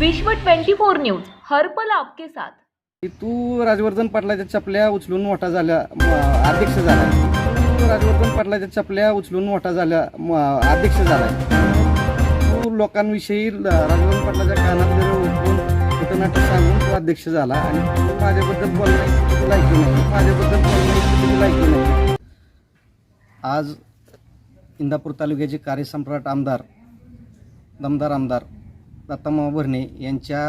विश्व 24 न्यूज हरपल आपके साथ. तू राजवर्धन पाटलाच्या चपल्या उचलून मोठा झाल्या अध्यक्ष झाला. तू राजवर्धन पाटलाच्या चपल्या उचलून मोठा झाल्या अध्यक्ष झाला. तू लोकांविषयी राजवर्धन पाटलाच्या कानात जर तिथं नाटक सांगून तू अध्यक्ष झाला आणि तू माझ्याबद्दल बोलण्याची तुझी लायकी नाही माझ्याबद्दल बोलण्याची लायकी नाही. आज इंदापूर तालुक्याचे कार्यसम्राट आमदार दमदार आमदार दत्तामामा भरणे यांच्या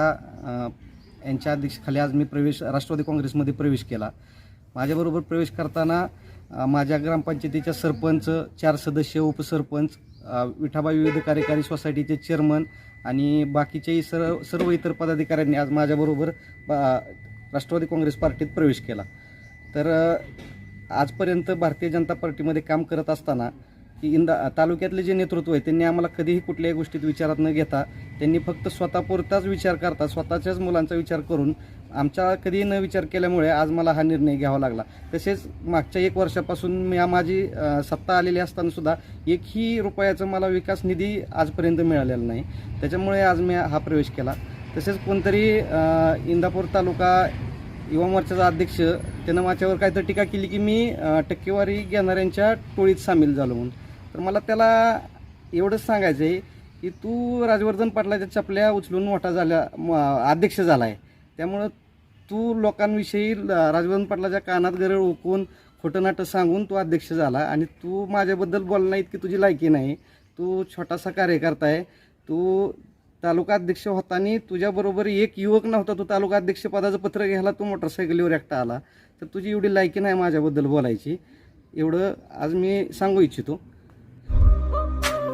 यांच्या अध्यक्षखाली आज मी प्रवेश राष्ट्रवादी काँग्रेसमध्ये प्रवेश केला. माझ्याबरोबर प्रवेश करताना माझ्या ग्रामपंचायतीच्या सरपंच चार सदस्य उपसरपंच विठाबा विविध कार्यकारी सोसायटीचे चेअरमन आणि बाकीचेही सर्व सर्व इतर पदाधिकाऱ्यांनी आज माझ्याबरोबर राष्ट्रवादी काँग्रेस पार्टीत प्रवेश केला. तर आजपर्यंत भारतीय जनता पार्टीमध्ये काम करत असताना की इंदा तालुक्यातले जे नेतृत्व आहे त्यांनी आम्हाला कधीही कुठल्याही गोष्टीत विचारात न घेता त्यांनी फक्त स्वतःपुरताच विचार करता स्वतःच्याच मुलांचा विचार करून आमचा कधीही न विचार केल्यामुळे आज मला हा निर्णय घ्यावा लागला. तसेच मागच्या एक वर्षापासून मी या माझी सत्ता आलेली असतानासुद्धा एकही रुपयाचं मला विकास निधी आजपर्यंत मिळालेला नाही. त्याच्यामुळे आज मी हा प्रवेश केला. तसेच कोणतरी इंदापूर तालुका युवा मोर्चाचा अध्यक्ष त्यानं माझ्यावर काहीतरी टीका केली की मी टक्केवारी घेणाऱ्यांच्या टोळीत सामील झालो म्हणून. तर मला त्याला एवढंच सांगायचं आहे की तू राजवर्धन पाटलाच्या चपल्या उचलून मोठा झाल्या म, अध्यक्ष झाला आहे त्यामुळं तू लोकांविषयी राजवर्धन पाटलाच्या कानात गरळ ओकून खोटं नाटं सांगून तू अध्यक्ष झाला आणि तू माझ्याबद्दल बोलणं इतकी तुझी लायकी नाही. तू छोटासा कार्यकर्ता आहे. तू तालुका अध्यक्ष होताना तुझ्याबरोबर एक युवक नव्हता. तू तालुका अध्यक्षपदाचं पत्र घ्यायला तू मोटरसायकलीवर एकटा आला. तर तुझी एवढी लायकी नाही माझ्याबद्दल बोलायची. एवढं आज मी सांगू इच्छितो.